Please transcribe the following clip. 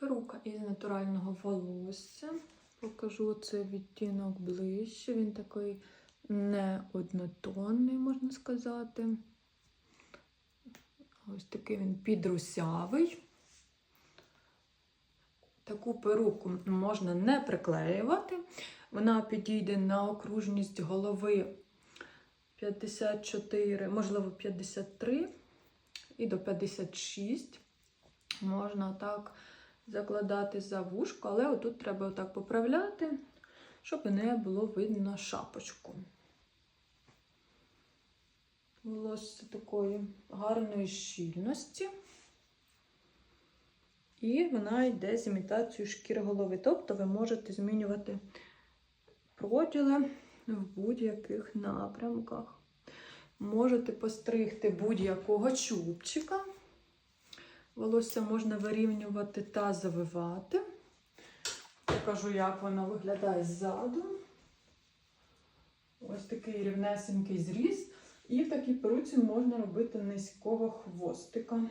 Рука із натурального волосся. Покажу цей відтінок ближче. Він такий не однотонний, можна сказати. Ось такий він підрусявий. Таку перуку можна не приклеювати. Вона підійде на окружність голови 54, можливо, 53 і до 56. Можна так закладати за вушко, але отут треба отак поправляти, щоб не було видно шапочку. Волосся такої гарної щільності. І вона йде з імітацією шкіри голови. Тобто ви можете змінювати проділи в будь-яких напрямках. Можете постригти будь-якого чубчика. Волосся можна вирівнювати та завивати. Покажу, як воно виглядає ззаду. Ось такий рівнесенький зріз. І в такій перуці можна робити низького хвостика.